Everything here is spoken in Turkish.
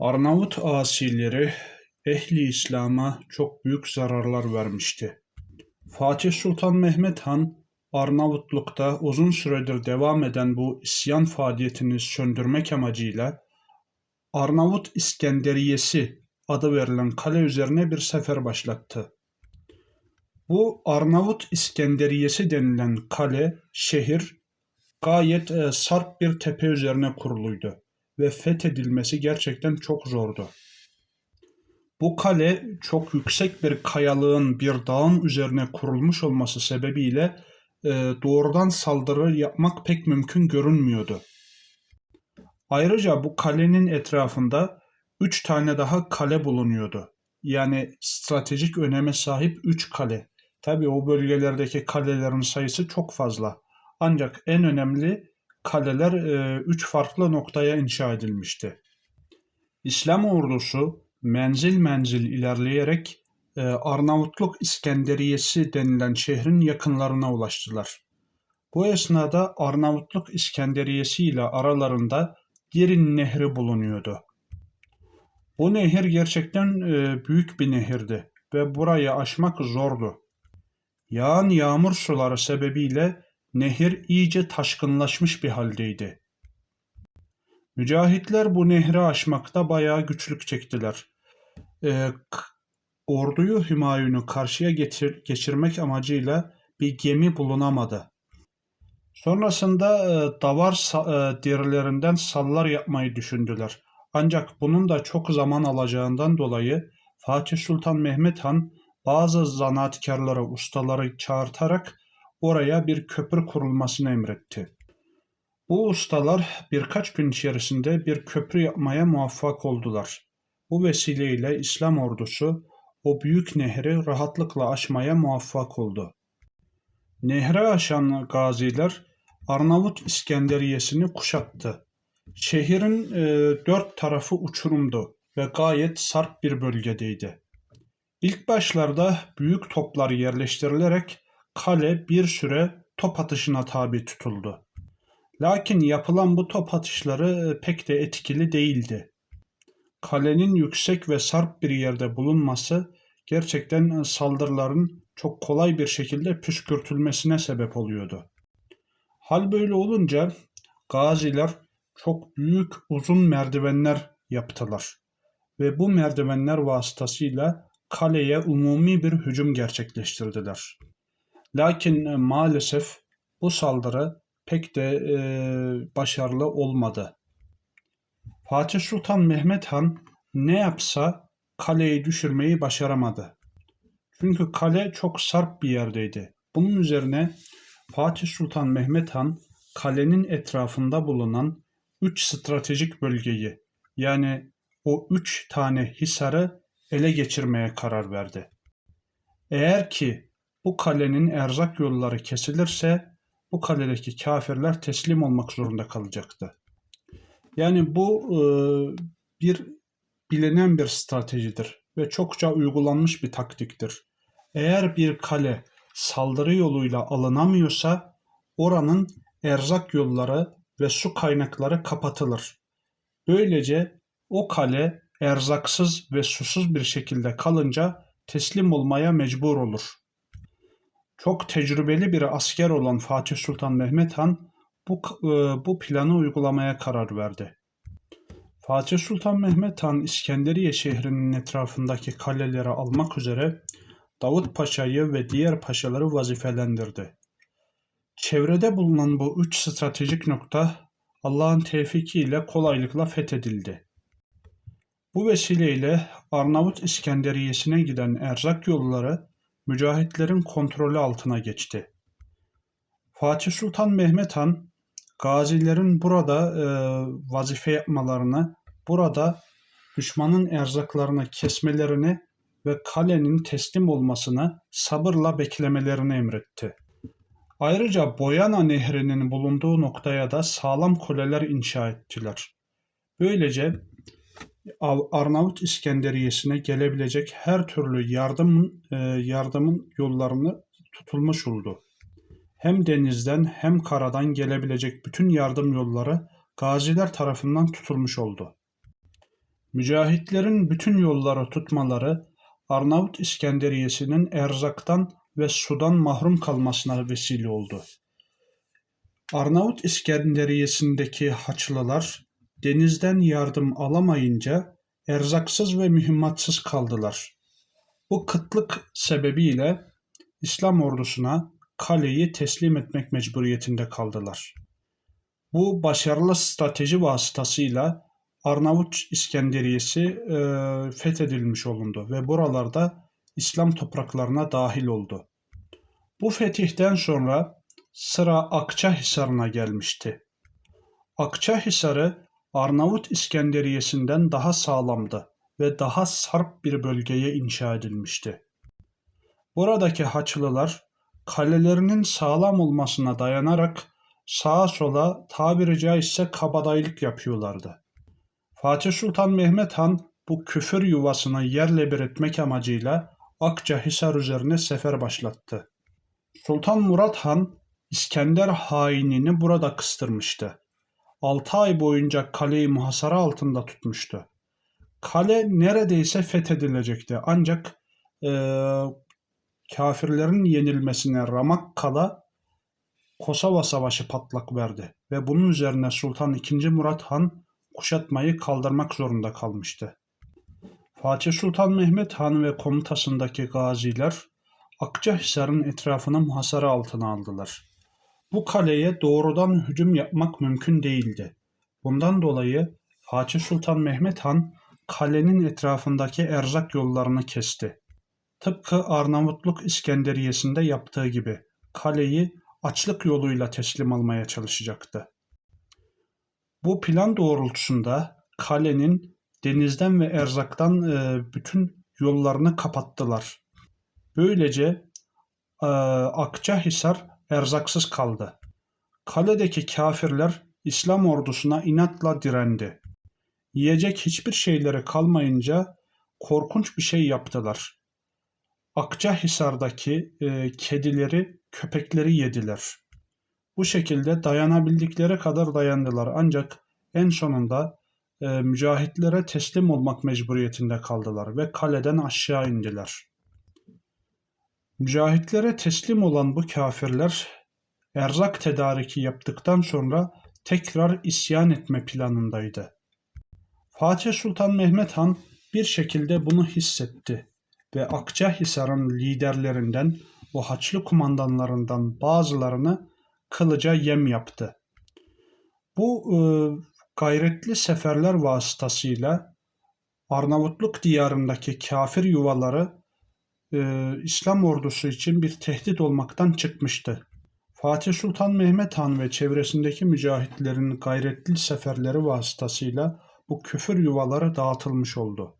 Arnavut asileri ehli İslam'a çok büyük zararlar vermişti. Fatih Sultan Mehmet Han, Arnavutluk'ta uzun süredir devam eden bu isyan faaliyetini söndürmek amacıyla Arnavut İskenderiyesi adı verilen kale üzerine bir sefer başlattı. Bu Arnavut İskenderiyesi denilen kale, şehir gayet e, sarp bir tepe üzerine kuruluydu ve fethedilmesi gerçekten çok zordu. Bu kale çok yüksek bir kayalığın bir dağın üzerine kurulmuş olması sebebiyle e, doğrudan saldırı yapmak pek mümkün görünmüyordu. Ayrıca bu kalenin etrafında üç tane daha kale bulunuyordu. Yani stratejik öneme sahip üç kale. Tabii o bölgelerdeki kalelerin sayısı çok fazla. Ancak en önemli kaleler e, üç farklı noktaya inşa edilmişti. İslam ordusu menzil menzil ilerleyerek e, Arnavutluk İskenderiyesi denilen şehrin yakınlarına ulaştılar. Bu esnada Arnavutluk İskenderiyesi ile aralarında Girin Nehri bulunuyordu. Bu nehir gerçekten e, büyük bir nehirdi ve burayı aşmak zordu. Yağan yağmur suları sebebiyle nehir iyice taşkınlaşmış bir haldeydi. Mücahitler bu nehri aşmakta bayağı güçlük çektiler. Ee, orduyu Hümayun'u karşıya getir, geçirmek amacıyla bir gemi bulunamadı. Sonrasında e, davar sa- e, derilerinden sallar yapmayı düşündüler. Ancak bunun da çok zaman alacağından dolayı Fatih Sultan Mehmet Han bazı zanaatkarları, ustaları çağırtarak oraya bir köprü kurulmasını emretti. Bu ustalar birkaç gün içerisinde bir köprü yapmaya muvaffak oldular. Bu vesileyle İslam ordusu o büyük nehri rahatlıkla aşmaya muvaffak oldu. Nehre aşan gaziler Arnavut İskenderiyesini kuşattı. Şehrin e, dört tarafı uçurumdu ve gayet sarp bir bölgedeydi. İlk başlarda büyük toplar yerleştirilerek kale bir süre top atışına tabi tutuldu. Lakin yapılan bu top atışları e, pek de etkili değildi. Kalenin yüksek ve sarp bir yerde bulunması gerçekten e, saldırıların çok kolay bir şekilde püskürtülmesine sebep oluyordu. Hal böyle olunca gaziler çok büyük uzun merdivenler yaptılar ve bu merdivenler vasıtasıyla kaleye umumi bir hücum gerçekleştirdiler. Lakin e, maalesef bu saldırı pek de e, başarılı olmadı. Fatih Sultan Mehmet Han ne yapsa kaleyi düşürmeyi başaramadı. Çünkü kale çok sarp bir yerdeydi. Bunun üzerine Fatih Sultan Mehmet Han kalenin etrafında bulunan üç stratejik bölgeyi yani o üç tane hisarı ele geçirmeye karar verdi. Eğer ki bu kalenin erzak yolları kesilirse bu kaledeki kafirler teslim olmak zorunda kalacaktı. Yani bu e, bir bilinen bir stratejidir ve çokça uygulanmış bir taktiktir. Eğer bir kale saldırı yoluyla alınamıyorsa oranın erzak yolları ve su kaynakları kapatılır. Böylece o kale erzaksız ve susuz bir şekilde kalınca teslim olmaya mecbur olur. Çok tecrübeli bir asker olan Fatih Sultan Mehmet Han bu, e, bu planı uygulamaya karar verdi. Fatih Sultan Mehmet Han İskenderiye şehrinin etrafındaki kaleleri almak üzere Davut Paşa'yı ve diğer paşaları vazifelendirdi. Çevrede bulunan bu üç stratejik nokta Allah'ın tevfiki ile kolaylıkla fethedildi. Bu vesileyle Arnavut İskenderiyesine giden erzak yolları mücahitlerin kontrolü altına geçti. Fatih Sultan Mehmet Han gazilerin burada e, vazife yapmalarını, burada düşmanın erzaklarını kesmelerini ve kalenin teslim olmasını sabırla beklemelerini emretti. Ayrıca Boyana Nehri'nin bulunduğu noktaya da sağlam kuleler inşa ettiler. Böylece Arnavut İskenderiyesine gelebilecek her türlü yardımın e, yardımın yollarını tutulmuş oldu. Hem denizden hem karadan gelebilecek bütün yardım yolları gaziler tarafından tutulmuş oldu. Mücahitlerin bütün yolları tutmaları Arnavut İskenderiyesi'nin erzaktan ve sudan mahrum kalmasına vesile oldu. Arnavut İskenderiyesi'ndeki Haçlılar denizden yardım alamayınca erzaksız ve mühimmatsız kaldılar. Bu kıtlık sebebiyle İslam ordusuna kaleyi teslim etmek mecburiyetinde kaldılar. Bu başarılı strateji vasıtasıyla Arnavut İskenderiyesi e, fethedilmiş olundu ve buralarda İslam topraklarına dahil oldu. Bu fetihten sonra sıra Akçahisar'ına gelmişti. Akçahisar'ı Arnavut İskenderiyesi'nden daha sağlamdı ve daha sarp bir bölgeye inşa edilmişti. Buradaki Haçlılar kalelerinin sağlam olmasına dayanarak sağa sola tabiri caizse kabadayılık yapıyorlardı. Fatih Sultan Mehmet Han bu küfür yuvasını yerle bir etmek amacıyla Akçahisar üzerine sefer başlattı. Sultan Murat Han İskender hainini burada kıstırmıştı. 6 ay boyunca kaleyi muhasara altında tutmuştu. Kale neredeyse fethedilecekti ancak e, kafirlerin yenilmesine ramak kala Kosova Savaşı patlak verdi ve bunun üzerine Sultan II. Murat Han kuşatmayı kaldırmak zorunda kalmıştı. Fatih Sultan Mehmet Han ve komutasındaki gaziler Akçahisar'ın etrafını muhasara altına aldılar. Bu kaleye doğrudan hücum yapmak mümkün değildi. Bundan dolayı Fatih Sultan Mehmet Han kalenin etrafındaki erzak yollarını kesti. Tıpkı Arnavutluk İskenderiyesi'nde yaptığı gibi kaleyi açlık yoluyla teslim almaya çalışacaktı. Bu plan doğrultusunda kalenin denizden ve erzaktan e, bütün yollarını kapattılar. Böylece e, Akçahisar erzaksız kaldı. Kaledeki kafirler İslam ordusuna inatla direndi. Yiyecek hiçbir şeyleri kalmayınca korkunç bir şey yaptılar. Akçahisar'daki e, kedileri, köpekleri yediler. Bu şekilde dayanabildikleri kadar dayandılar ancak en sonunda e, mücahitlere teslim olmak mecburiyetinde kaldılar ve kaleden aşağı indiler. Mücahitlere teslim olan bu kafirler erzak tedariki yaptıktan sonra tekrar isyan etme planındaydı. Fatih Sultan Mehmet Han bir şekilde bunu hissetti ve Akçahisar'ın liderlerinden, o Haçlı kumandanlarından bazılarını kılıca yem yaptı. Bu e, gayretli seferler vasıtasıyla Arnavutluk diyarındaki kafir yuvaları e, İslam ordusu için bir tehdit olmaktan çıkmıştı. Fatih Sultan Mehmet Han ve çevresindeki mücahitlerin gayretli seferleri vasıtasıyla bu küfür yuvaları dağıtılmış oldu.